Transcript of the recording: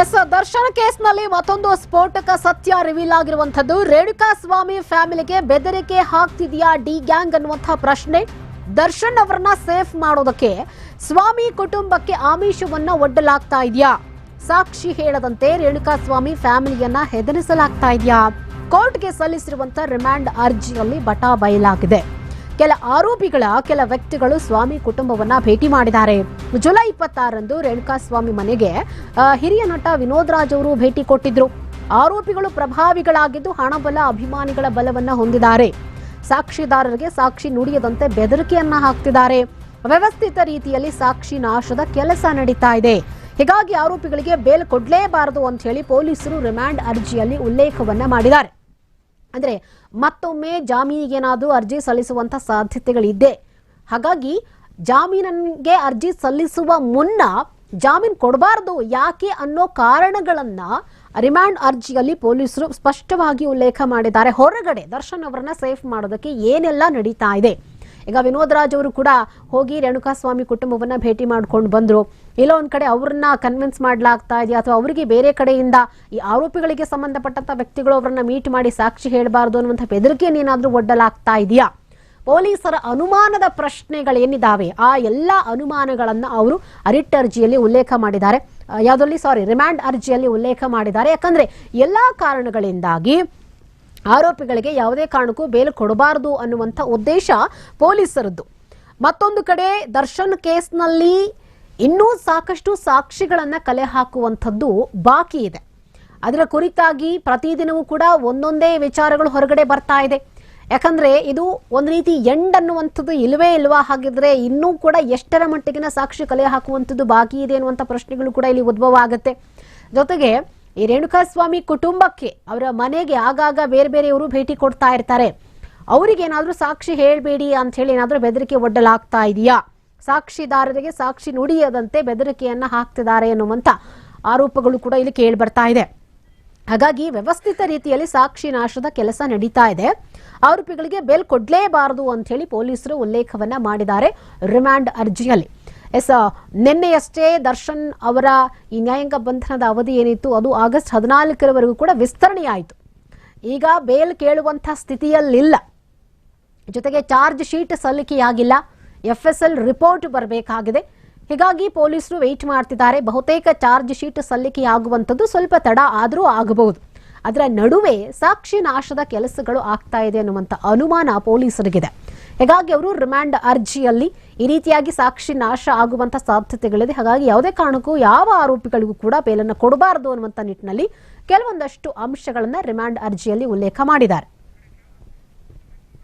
S, Darshan ಕೇಸ್ನಲ್ಲಿ ಮತ್ತೊಂದು ಸ್ಫೋಟಕ ಸತ್ಯ ರಿವೀಲ್ ಆಗಿರುವಂತದ್ದು ರೇಣುಕಾ ಸ್ವಾಮಿ ಫ್ಯಾಮಿಲಿಗೆ ಬೆದರಿಕೆ ಹಾಕ್ತಿದೆಯಾ ಡಿ ಗ್ಯಾಂಗ್ ಅನ್ನುವಂಥ ಪ್ರಶ್ನೆ. ದರ್ಶನ್ ಅವರನ್ನ ಸೇಫ್ ಮಾಡೋದಕ್ಕೆ ಸ್ವಾಮಿ ಕುಟುಂಬಕ್ಕೆ ಆಮಿಷವನ್ನ ಒಡ್ಡಲಾಗ್ತಾ ಇದೆಯಾ? ಸಾಕ್ಷಿ ಹೇಳದಂತೆ ರೇಣುಕಾ ಸ್ವಾಮಿ ಫ್ಯಾಮಿಲಿಯನ್ನ ಹೆದರಿಸಲಾಗ್ತಾ ಇದೆಯಾ? ಕೋರ್ಟ್ಗೆ ಸಲ್ಲಿಸಿರುವಂತಹ ರಿಮ್ಯಾಂಡ್ ಅರ್ಜಿಯಲ್ಲಿ ಬಟಾ ಬಯಲಾಗಿದೆ. ಕೆಲ ಆರೋಪಿಗಳ, ಕೆಲ ವ್ಯಕ್ತಿಗಳು ಸ್ವಾಮಿ ಕುಟುಂಬವನ್ನ ಭೇಟಿ ಮಾಡಿದ್ದಾರೆ. ಜುಲೈ ಇಪ್ಪತ್ತಾರಂದು ರೇಣುಕಾ ಸ್ವಾಮಿ ಮನೆಗೆ ಹಿರಿಯ ನಟ ವಿನೋದ್ ರಾಜ್ ಅವರು ಭೇಟಿ ಕೊಟ್ಟಿದ್ರು. ಆರೋಪಿಗಳು ಪ್ರಭಾವಿಗಳಾಗಿದ್ದು ಹಣಬಲ ಅಭಿಮಾನಿಗಳ ಬಲವನ್ನ ಹೊಂದಿದ್ದಾರೆ. ಸಾಕ್ಷಿದಾರರಿಗೆ ಸಾಕ್ಷಿ ನುಡಿಯದಂತೆ ಬೆದರಿಕೆಯನ್ನ ಹಾಕ್ತಿದ್ದಾರೆ. ವ್ಯವಸ್ಥಿತ ರೀತಿಯಲ್ಲಿ ಸಾಕ್ಷಿ ನಾಶದ ಕೆಲಸ ನಡೀತಾ ಇದೆ. ಹೀಗಾಗಿ ಆರೋಪಿಗಳಿಗೆ ಬೇಲ್ ಕೊಡಲೇಬಾರದು ಅಂತ ಹೇಳಿ ಪೊಲೀಸರು ರಿಮ್ಯಾಂಡ್ ಅರ್ಜಿಯಲ್ಲಿ ಉಲ್ಲೇಖವನ್ನ ಮಾಡಿದ್ದಾರೆ. ಅಂದ್ರೆ ಮತ್ತೊಮ್ಮೆ ಜಾಮೀನಿಗೇನಾದರೂ ಅರ್ಜಿ ಸಲ್ಲಿಸುವಂತ ಸಾಧ್ಯತೆಗಳಿದೆ. ಹಾಗಾಗಿ ಜಾಮೀನಿಗೆ ಅರ್ಜಿ ಸಲ್ಲಿಸುವ ಮುನ್ನ ಜಾಮೀನು ಕೊಡಬಾರದು ಯಾಕೆ ಅನ್ನೋ ಕಾರಣಗಳನ್ನು ರಿಮ್ಯಾಂಡ್ ಅರ್ಜಿಯಲ್ಲಿ ಪೊಲೀಸರು ಸ್ಪಷ್ಟವಾಗಿ ಉಲ್ಲೇಖ ಮಾಡಿದ್ದಾರೆ. ಹೊರಗಡೆ ದರ್ಶನ್ ಅವರನ್ನ ಸೇಫ್ ಮಾಡೋದಕ್ಕೆ ಏನೆಲ್ಲ ನಡೀತಾ ಇದೆ? ಈಗ ವಿನೋದ್ ರಾಜ್ ಅವರು ಕೂಡ ಹೋಗಿ ರೇಣುಕಾಸ್ವಾಮಿ ಕುಟುಂಬವನ್ನ ಭೇಟಿ ಮಾಡ್ಕೊಂಡು ಬಂದ್ರು. ಇಲ್ಲ ಒಂದ್ ಕಡೆ ಅವ್ರನ್ನ ಕನ್ವಿನ್ಸ್ ಮಾಡ್ಲಾಗ್ತಾ ಇದೆಯಾ? ಅಥವಾ ಅವರಿಗೆ ಬೇರೆ ಕಡೆಯಿಂದ ಈ ಆರೋಪಿಗಳಿಗೆ ಸಂಬಂಧಪಟ್ಟಂತ ವ್ಯಕ್ತಿಗಳು ಅವರನ್ನ ಮೀಟ್ ಮಾಡಿ ಸಾಕ್ಷಿ ಹೇಳಬಾರ್ದು ಅನ್ನುವಂಥ ಬೆದರಿಕೆಯನ್ನೇನಾದ್ರೂ ಒಡ್ಡಲಾಗ್ತಾ ಇದೆಯಾ? ಪೊಲೀಸರ ಅನುಮಾನದ ಪ್ರಶ್ನೆಗಳೇನಿದ್ದಾವೆ ಆ ಎಲ್ಲ ಅನುಮಾನಗಳನ್ನು ಅವರು ಅರಿಟ್ ಅರ್ಜಿಯಲ್ಲಿ ಉಲ್ಲೇಖ ಮಾಡಿದ್ದಾರೆ. ಆ, ಸಾರಿ ರಿಮ್ಯಾಂಡ್ ಅರ್ಜಿಯಲ್ಲಿ ಉಲ್ಲೇಖ ಮಾಡಿದ್ದಾರೆ. ಯಾಕಂದ್ರೆ ಎಲ್ಲಾ ಕಾರಣಗಳಿಂದಾಗಿ ಆರೋಪಿಗಳಿಗೆ ಯಾವುದೇ ಕಾರಣಕ್ಕೂ ಬೇಲ್ ಕೊಡಬಾರದು ಅನ್ನುವಂಥ ಉದ್ದೇಶ ಪೊಲೀಸರದ್ದು. ಮತ್ತೊಂದು ಕಡೆ ದರ್ಶನ್ ಕೇಸ್ನಲ್ಲಿ ಇನ್ನೂ ಸಾಕಷ್ಟು ಸಾಕ್ಷಿಗಳನ್ನು ಕಲೆ ಹಾಕುವಂಥದ್ದು ಬಾಕಿ ಇದೆ. ಅದರ ಕುರಿತಾಗಿ ಪ್ರತಿದಿನವೂ ಕೂಡ ಒಂದೊಂದೇ ವಿಚಾರಗಳು ಹೊರಗಡೆ ಬರ್ತಾ ಇದೆ. ಯಾಕಂದ್ರೆ ಇದು ಒಂದು ರೀತಿ ಎಂಡ್ ಅನ್ನುವಂಥದ್ದು ಇಲ್ಲವೇ ಇಲ್ವಾ ಹಾಗಿದ್ರೆ ಇನ್ನೂ ಕೂಡ ಎಷ್ಟರ ಮಟ್ಟಿಗಿನ ಸಾಕ್ಷಿ ಕಲೆ ಹಾಕುವಂಥದ್ದು ಬಾಕಿ ಇದೆ ಅನ್ನುವಂಥ ಪ್ರಶ್ನೆಗಳು ಕೂಡ ಇಲ್ಲಿ ಉದ್ಭವ ಆಗುತ್ತೆ. ಜೊತೆಗೆ ಈ ರೇಣುಕಾಸ್ವಾಮಿ ಕುಟುಂಬಕ್ಕೆ ಅವರ ಮನೆಗೆ ಆಗಾಗ ಬೇರೆ ಬೇರೆಯವರು ಭೇಟಿ ಕೊಡ್ತಾ ಇರ್ತಾರೆ. ಅವರಿಗೇನಾದರೂ ಸಾಕ್ಷಿ ಹೇಳಬೇಡಿ ಅಂತ ಹೇಳಿ ಏನಾದರೂ ಬೆದರಿಕೆ ಒಡ್ಡಲಾಗ್ತಾ ಇದೆಯಾ? ಸಾಕ್ಷಿದಾರರಿಗೆ ಸಾಕ್ಷಿ ನುಡಿಯದಂತೆ ಬೆದರಿಕೆಯನ್ನು ಹಾಕ್ತಿದ್ದಾರೆ ಎನ್ನುವಂಥ ಆರೋಪಗಳು ಕೂಡ ಇಲ್ಲಿ ಕೇಳಿ ಬರ್ತಾ ಇದೆ. ಹಾಗಾಗಿ ವ್ಯವಸ್ಥಿತ ರೀತಿಯಲ್ಲಿ ಸಾಕ್ಷಿ ನಾಶದ ಕೆಲಸ ನಡೀತಾ ಇದೆ. ಆರೋಪಿಗಳಿಗೆ ಬೆಲ್ ಕೊಡಲೇಬಾರದು ಅಂತ ಹೇಳಿ ಪೊಲೀಸರು ಉಲ್ಲೇಖವನ್ನ ಮಾಡಿದ್ದಾರೆ ರಿಮ್ಯಾಂಡ್ ಅರ್ಜಿಯಲ್ಲಿ. ಎಸ್ ನಿನ್ನೆಯಷ್ಟೇ ದರ್ಶನ್ ಅವರ ಈ ನ್ಯಾಯಾಂಗ ಬಂಧನದ ಅವಧಿ ಏನಿತ್ತು, ಅದು ಆಗಸ್ಟ್ ಹದಿನಾಲ್ಕರವರೆಗೂ ಕೂಡ ವಿಸ್ತರಣೆಯಾಯಿತು. ಈಗ ಬೇಲ್ ಕೇಳುವಂಥ ಸ್ಥಿತಿಯಲ್ಲಿಲ್ಲ. ಜೊತೆಗೆ ಚಾರ್ಜ್ ಶೀಟ್ ಸಲ್ಲಿಕೆಯಾಗಿಲ್ಲ. ಎಫ್ ಎಸ್ ಎಲ್ ರಿಪೋರ್ಟ್ ಬರಬೇಕಾಗಿದೆ. ಹೀಗಾಗಿ ಪೊಲೀಸರು ವೆಯ್ಟ್ ಮಾಡ್ತಿದ್ದಾರೆ. ಬಹುತೇಕ ಚಾರ್ಜ್ ಶೀಟ್ ಸಲ್ಲಿಕೆಯಾಗುವಂಥದ್ದು ಸ್ವಲ್ಪ ತಡ ಆದರೂ ಆಗಬಹುದು. ಅದರ ನಡುವೆ ಸಾಕ್ಷಿ ನಾಶದ ಕೆಲಸಗಳು ಆಗ್ತಾ ಇದೆ ಅನ್ನುವಂಥ ಅನುಮಾನ ಪೊಲೀಸರಿಗಿದೆ. ಹೀಗಾಗಿ ಅವರು ರಿಮ್ಯಾಂಡ್ ಅರ್ಜಿಯಲ್ಲಿ ಈ ರೀತಿಯಾಗಿ ಸಾಕ್ಷಿ ನಾಶ ಆಗುವಂತಹ ಸಾಧ್ಯತೆಗಳಿದೆ. ಹಾಗಾಗಿ ಯಾವುದೇ ಕಾರಣಕ್ಕೂ ಯಾವ ಆರೋಪಿಗಳಿಗೂ ಕೂಡ ಬೇಲನ್ನು ಕೊಡಬಾರದು ಅನ್ನುವಂಥ ನಿಟ್ಟಿನಲ್ಲಿ ಕೆಲವೊಂದಷ್ಟು ಅಂಶಗಳನ್ನು ರಿಮ್ಯಾಂಡ್ ಅರ್ಜಿಯಲ್ಲಿ ಉಲ್ಲೇಖ ಮಾಡಿದ್ದಾರೆ.